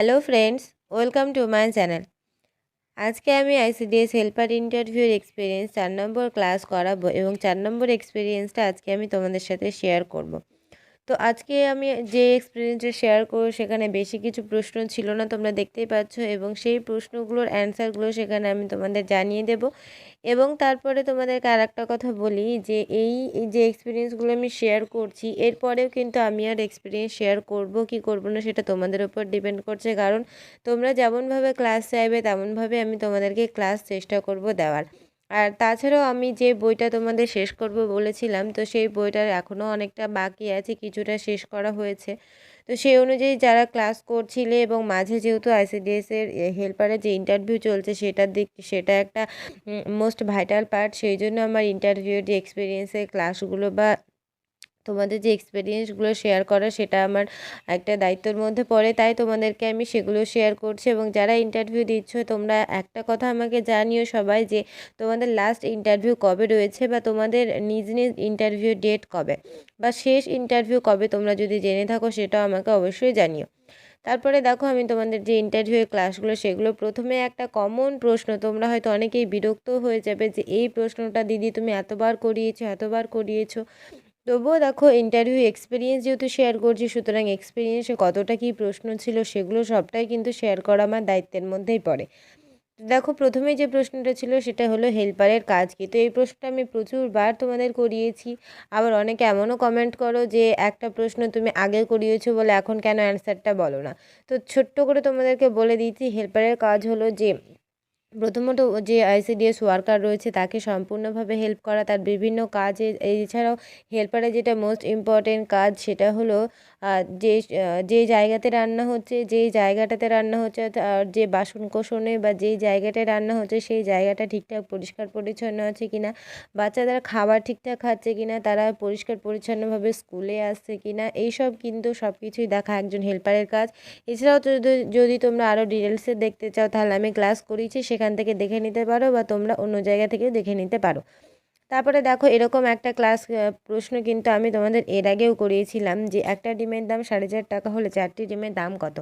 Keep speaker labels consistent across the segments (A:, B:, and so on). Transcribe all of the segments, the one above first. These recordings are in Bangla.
A: Hello friends welcome to my channel আজকে আমি আইসিডিএস হেল্পার ইন্টারভিউর এক্সপিরিয়েন্স চার নম্বর ক্লাস করাবো এবং চার নম্বর এক্সপিরিয়েন্সটা আজকে আমি তোমাদের সাথে শেয়ার করব। তো আজকে আমি যে এক্সপিরিয়েন্সটা শেয়ার করব, সেখানে বেশি কিছু প্রশ্ন ছিল না, তোমরা দেখতেই পাচ্ছ। এবং সেই প্রশ্নগুলোর অ্যান্সারগুলো সেখানে আমি তোমাদের জানিয়ে দেব। এবং তারপরে তোমাদেরকে আর একটা কথা বলি যে, এই যে এক্সপিরিয়েন্সগুলো আমি শেয়ার করছি, এরপরেও কিন্তু আমি আর এক্সপিরিয়েন্স শেয়ার করব, কি করব না, সেটা তোমাদের উপর ডিপেন্ড করছে। কারণ তোমরা যেমনভাবে ক্লাস চাইবে, তেমনভাবে আমি তোমাদেরকে ক্লাস চেষ্টা করব দেওয়ার। আর তাছাড়াও আমি যে বইটা তোমাদের শেষ করব বলেছিলাম, তো সেই বইটার এখনও অনেকটা বাকি আছে, কিছুটা শেষ করা হয়েছে। তো সেই অনুযায়ী যারা ক্লাস করছিলে এবং মাঝে যেহেতু আইসিডিএসের হেল্পারের যে ইন্টারভিউ চলছে সেটার দিক, সেটা একটা মোস্ট ভাইটাল পার্ট সেই জন্য আমার ইন্টারভিউর যে এক্সপিরিয়েন্সের ক্লাসগুলো বা তোমাদের যে এক্সপিরিয়েন্সগুলো শেয়ার করা সেটা আমার একটা দায়িত্বর মধ্যে পড়ে, তাই তোমাদেরকে আমি সেগুলো শেয়ার করছি এবং যারা ইন্টারভিউ দিচ্ছ, তোমরা একটা কথা আমাকে জানিও সবাই যে তোমাদের লাস্ট ইন্টারভিউ কবে রয়েছে বা তোমাদের নিজ নিজ ইন্টারভিউ ডেট কবে বা শেষ ইন্টারভিউ কবে তোমরা যদি জেনে থাকো সেটাও আমাকে অবশ্যই জানিও। তারপরে দেখো আমি তোমাদের যে ইন্টারভিউয়ের ক্লাসগুলো সেগুলো প্রথমে একটা কমন প্রশ্ন, তোমরা হয়তো অনেকেই বিরক্ত হয়ে যাবে যে এই প্রশ্নটা দিদি তুমি এতবার করিয়েছো এতবার করিয়েছো। তবুও দেখো ইন্টারভিউ এক্সপিরিয়েন্স যেহেতু শেয়ার করছি, সুতরাং এক্সপিরিয়েন্সে কতটা কী প্রশ্ন ছিল সেগুলো সবটাই কিন্তু শেয়ার করা আমার দায়িত্বের মধ্যেই পড়ে। দেখো প্রথমে যে প্রশ্নটা ছিল সেটা হলো হেল্পারের কাজ কী? তো এই প্রশ্নটা আমি প্রচুরবার তোমাদের করিয়েছি। আবার অনেকে এমনও কমেন্ট করো যে একটা প্রশ্ন তুমি আগে করিয়েছো বলে এখন কেন অ্যান্সারটা বলো না। তো ছোট্ট করে তোমাদেরকে বলে দিয়েছি হেল্পারের কাজ হলো যে প্রথমত যে আইসিডিএস ওয়ার্কার রয়েছে, তাকে সম্পূর্ণভাবে হেল্প করা, তার বিভিন্ন কাজে এছাড়াও হেল্পারের যেটা মোস্ট ইম্পর্টেন্ট কাজ সেটা হলো যে যে জায়গাতে রান্না হচ্ছে যেই জায়গাটাতে রান্না হচ্ছে আর যে বাসন কোসনে বা যেই জায়গাটায় রান্না হচ্ছে, সেই জায়গাটা ঠিকঠাক পরিষ্কার পরিচ্ছন্ন আছে কি না বাচ্চাদের খাবার ঠিকঠাক খাচ্ছে কি না তারা পরিষ্কার পরিচ্ছন্নভাবে স্কুলে আসছে কি না এইসব কিন্তু সব কিছুই দেখা একজন হেল্পারের কাজ। এছাড়াও যদি তোমরা আরও ডিটেলসে দেখতে চাও, তাহলে আমি ক্লাস করিয়েছি সেখান থেকে দেখে নিতে পারো বা তোমরা অন্য জায়গা থেকেও দেখে নিতে পারো। তারপরে দেখো এরকম একটা ক্লাস প্রশ্ন কিন্তু আমি তোমাদের এর আগেও করিয়েছিলাম যে একটা ডিমের দাম সাড়ে চার টাকা হলে চারটি ডিমের দাম কত?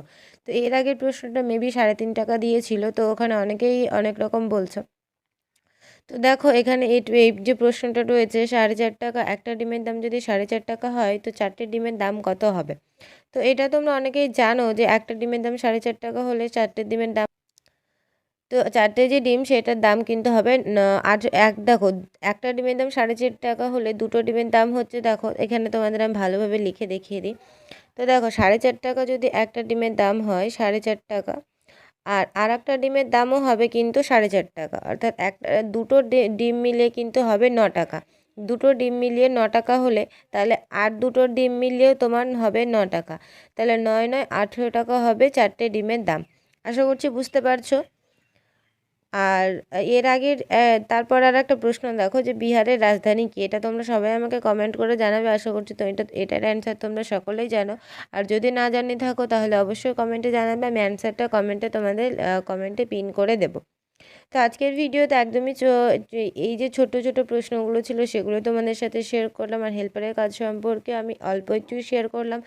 A: তো এর আগের প্রশ্নটা মেবি সাড়ে তিন টাকা দিয়েছিল, তো ওখানে অনেকেই অনেক রকম বলছো। তো দেখো এখানে এই যে প্রশ্নটা রয়েছে সাড়ে চার টাকা, একটা ডিমের দাম যদি সাড়ে চার টাকা হয়, তো চারটে ডিমের দাম কত হবে? তো এটা তোমরা অনেকেই জানো যে একটা ডিমের দাম সাড়ে চার টাকা হলে চারটে ডিমের দাম তো চারটে যে ডিম সেটার দাম কিন্তু হবে আট এক, দেখো, একটা ডিমের দাম সাড়ে চার টাকা হলে দুটো ডিমের দাম হচ্ছে, দেখো, এখানে তোমাদের আমি ভালোভাবে লিখে দেখিয়ে দিই। তো দেখো, সাড়ে চার টাকা যদি একটা ডিমের দাম হয় সাড়ে চার টাকা, আর আর একটা ডিমের দামও হবে কিন্তু সাড়ে চার টাকা, অর্থাৎ একটা, দুটো ডিম মিলিয়ে কিন্তু হবে ন টাকা। দুটো ডিম মিলিয়ে ন টাকা হলে তাহলে আর দুটো ডিম মিলিয়েও তোমার হবে ন টাকা। তাহলে নয় নয় আঠেরো টাকা হবে চারটে ডিমের দাম। আশা করছি বুঝতে পারছ? আর এর আগের তারপর আর একটা প্রশ্ন দেখো যে বিহারের রাজধানী কী? এটা তোমরা সবাই আমাকে কমেন্ট করে জানাবে। আশা করছি তো এটা, এটার অ্যান্সার তোমরা সকলেই জানো। আর যদি না জানিয়ে থাকো তাহলে অবশ্যই কমেন্টে জানাবে। আমি অ্যান্সারটা কমেন্টে তোমাদের কমেন্টে পিন করে দেবো। তো আজকের ভিডিওতে একদমই এই যে ছোট ছোট প্রশ্নগুলো ছিল সেগুলো তোমাদের সাথে শেয়ার করলাম আর হেল্পারের কাজ সম্পর্কে আমি অল্প একটু শেয়ার করলাম।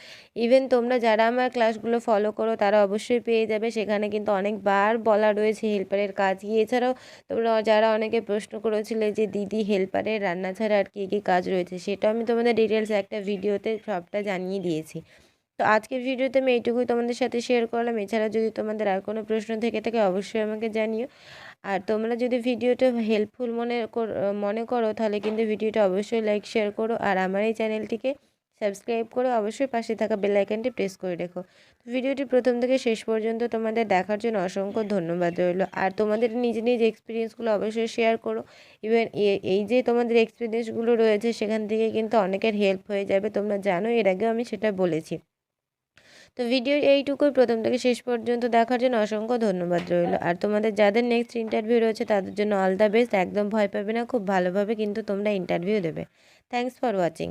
A: ইভেন তোমরা যারা আমার ক্লাসগুলো ফলো করো তারা অবশ্যই পেয়ে যাবে। সেখানে কিন্তু অনেকবার বলা রয়েছে হেল্পারের কাজ কি। এছাড়াও তোমরা যারা অনেকে প্রশ্ন করেছিলে যে, দিদি হেল্পারের রান্না ছাড়া আর কী কী কাজ রয়েছে? সেটা আমি তোমাদের ডিটেলস একটা ভিডিওতে সবটা জানিয়ে দিয়েছি। তো আজকের ভিডিওতে আমি এইটুকুই তোমাদের সাথে শেয়ার করলাম। এছাড়া যদি তোমাদের আর কোনো প্রশ্ন থেকে থাকে, অবশ্যই আমাকে জানিও। আর তোমরা যদি ভিডিওটা হেল্পফুল মনে মনে করো, তাহলে কিন্তু ভিডিওটা অবশ্যই লাইক শেয়ার করো। আর আমার এই চ্যানেলটিকে সাবস্ক্রাইব করে। অবশ্যই পাশে থাকা বেল প্রেস করে রেখো। ভিডিওটি প্রথম থেকে শেষ পর্যন্ত তোমাদের দেখার জন্য অসংখ্য ধন্যবাদ রইল। আর তোমাদের নিজ নিজ এক্সপিরিয়েন্সগুলো অবশ্যই শেয়ার করো। ইভেন এই যে তোমাদের এক্সপিরিয়েন্সগুলো রয়েছে, সেখান থেকে কিন্তু অনেকের হেল্প হয়ে যাবে। তোমরা জানো এর আগেও আমি সেটা বলেছি। তো ভিডিও এইটুকুই প্রথম থেকে শেষ পর্যন্ত দেখার জন্য অসংখ্য ধন্যবাদ রইল। আর তোমাদের যাদের নেক্সট ইন্টারভিউ রয়েছে, তাদের জন্য অল দ্য বেস্ট একদম ভয় পাবে না, খুব ভালোভাবে কিন্তু তোমরা ইন্টারভিউ দেবে। Thanks for watching